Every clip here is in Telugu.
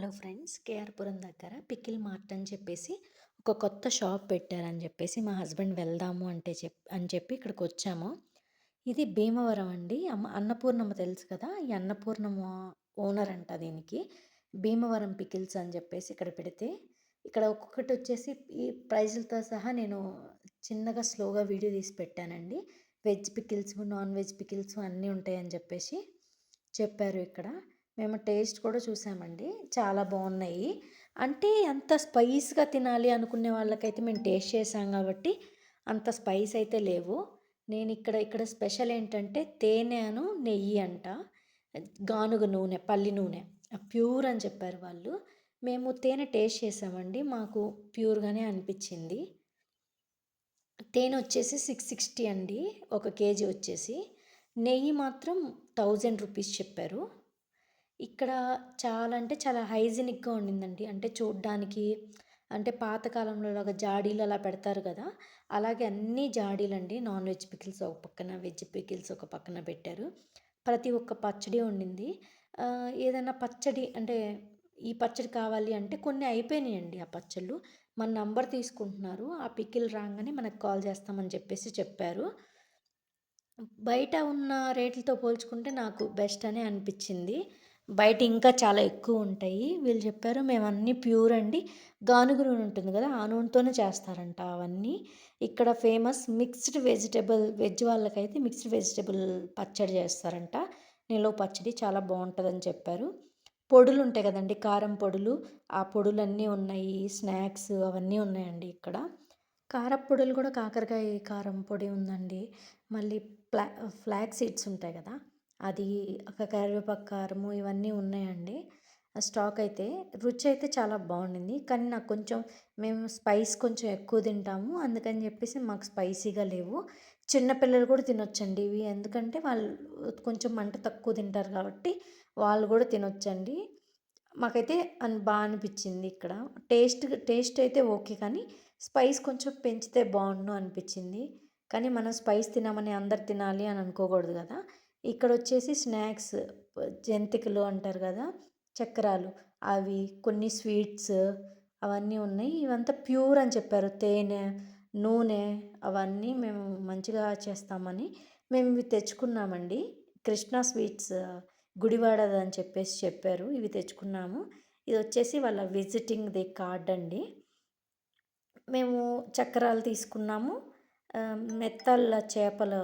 హలో ఫ్రెండ్స్ కేఆర్పురం దగ్గర పికిల్ మార్ట్ అని చెప్పేసి ఒక కొత్త షాప్ పెట్టారని చెప్పేసి మా హస్బెండ్ వెళ్దాము అంటే చెప్ అని చెప్పి ఇక్కడికి వచ్చాము. ఇది భీమవరం అండి. అమ్మ అన్నపూర్ణమ్మ తెలుసు కదా? ఈ అన్నపూర్ణమ్మ ఓనర్ అంట దీనికి. భీమవరం పికిల్స్ అని చెప్పేసి ఇక్కడ పెడితే ఇక్కడ ఒక్కొక్కటి వచ్చేసి ఈ ప్రైజులతో సహా నేను చిన్నగా స్లోగా వీడియో తీసి పెట్టానండి. Veg pickles non veg pickles అన్నీ ఉంటాయని చెప్పేసి చెప్పారు ఇక్కడ. మేము టేస్ట్ కూడా చూసామండి. చాలా బాగున్నాయి. అంటే అంత స్పైస్గా తినాలి అనుకునే వాళ్ళకైతే మేము టేస్ట్ చేసాం కాబట్టి అంత స్పైస్ అయితే లేవు. నేను ఇక్కడ ఇక్కడ స్పెషల్ ఏంటంటే తేనెను నెయ్యి అంట. గానుగ నూనె పల్లి నూనె. ప్యూర్ అని చెప్పారు వాళ్ళు. మేము తేనె టేస్ట్ చేసామండి. మాకు ప్యూర్గానే అనిపించింది. తేనె వచ్చేసి సిక్స్ సిక్స్టీ అండి. ఒక కేజీ వచ్చేసి. నెయ్యి మాత్రం థౌజండ్ రూపీస్ చెప్పారు. ఇక్కడ చాలా అంటే చాలా హైజీనిక్గా ఉండిందండి. అంటే చూడ్డానికి అంటే పాతకాలంలో లాగా జాడీలు అలా పెడతారు కదా అలాగే అన్ని జాడీలండి. నాన్ వెజ్ పికిల్స్ ఒక పక్కన వెజ్ పికిల్స్ ఒక పక్కన పెట్టారు. ప్రతి ఒక్క పచ్చడి ఉండింది. ఏదైనా పచ్చడి అంటే ఈ పచ్చడి కావాలి అంటే కొన్ని అయిపోయినాయండి ఆ పచ్చళ్ళు. మన నంబర్ తీసుకుంటున్నారు. ఆ పికిల్ రాగానే మనకు కాల్ చేస్తామని చెప్పేసి చెప్పారు. బయట ఉన్న రేట్లతో పోల్చుకుంటే నాకు బెస్ట్ అనే అనిపించింది. బయట ఇంకా చాలా ఎక్కువ ఉంటాయి. వీళ్ళు చెప్పారు మేము అన్నీ ప్యూర్ అండి. గానుగు నూనె ఉంటుంది కదా ఆ నూనెతోనే చేస్తారంట అవన్నీ. ఇక్కడ ఫేమస్ మిక్స్డ్ వెజిటేబుల్ వెజ్ వాళ్ళకైతే మిక్స్డ్ వెజిటేబుల్ పచ్చడి చేస్తారంట. నిలవ పచ్చడి చాలా బాగుంటుందని చెప్పారు. పొడులు ఉంటాయి కదండి కారం పొడులు. ఆ పొడులన్నీ ఉన్నాయి స్నాక్స్ అవన్నీ ఉన్నాయండి ఇక్కడ. కారపొడులు కూడా కాకరకాయ కారం పొడి ఉందండి. మళ్ళీ ఫ్లా ఫ్లాగ్ సీడ్స్ ఉంటాయి కదా. అది ఒక కరివేపాకు కారము ఇవన్నీ ఉన్నాయండి. స్టాక్ అయితే రుచి అయితే చాలా బాగుండింది. కానీ నాకు కొంచెం మేము స్పైస్ కొంచెం ఎక్కువ తింటాము. అందుకని చెప్పేసి మాకు స్పైసీగా లేవు. చిన్నపిల్లలు కూడా తినొచ్చండి ఇవి. ఎందుకంటే వాళ్ళు కొంచెం మంట తక్కువ తింటారు కాబట్టి వాళ్ళు కూడా తినొచ్చండి. మాకైతే బాగా అనిపించింది ఇక్కడ. టేస్ట్ టేస్ట్ అయితే ఓకే కానీ స్పైస్ కొంచెం పెంచితే బాగుండు అనిపించింది. కానీ మనం స్పైస్ తినమని అందరు తినాలి అని అనుకోకూడదు కదా. ఇక్కడ వచ్చేసి స్నాక్స్ జంతికలు అంటారు కదా చక్రాలు. అవి కొన్ని స్వీట్స్ అవన్నీ ఉన్నాయి. ఇవంతా ప్యూర్ అని చెప్పారు. తేనె నూనె అవన్నీ మేము మంచిగా చేస్తామని మేము ఇవి తెచ్చుకున్నామండి. కృష్ణ స్వీట్స్ గుడివాడది అని చెప్పేసి చెప్పారు. ఇవి తెచ్చుకున్నాము. ఇది వచ్చేసి వాళ్ళ విజిటింగ్ ది కార్డ్ అండి. మేము చక్రాలు తీసుకున్నాము. మెత్తళ్ళ చేపల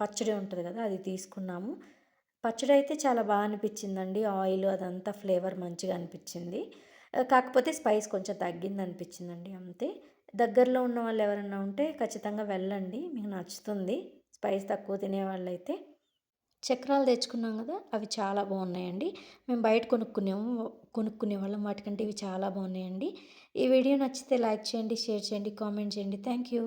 పచ్చడి ఉంటుంది కదా అది తీసుకున్నాము. పచ్చడి అయితే చాలా బాగా అనిపించిందండి. ఆయిల్ అదంతా ఫ్లేవర్ మంచిగా అనిపించింది. కాకపోతే స్పైస్ కొంచెం తగ్గింది అనిపించిందండి అంతే. దగ్గరలో ఉన్న వాళ్ళు ఎవరైనా ఉంటే ఖచ్చితంగా వెళ్ళండి మీకు నచ్చుతుంది. స్పైస్ తక్కువ తినే వాళ్ళైతే చక్రాలు తెచ్చుకున్నాం కదా అవి చాలా బాగున్నాయండి. మేము బయట కొనుక్కునేము కొనుక్కునే వాళ్ళం వాటికంటే ఇవి చాలా బాగున్నాయండి. ఈ వీడియో నచ్చితే లైక్ చేయండి షేర్ చేయండి కామెంట్ చేయండి. Thank you.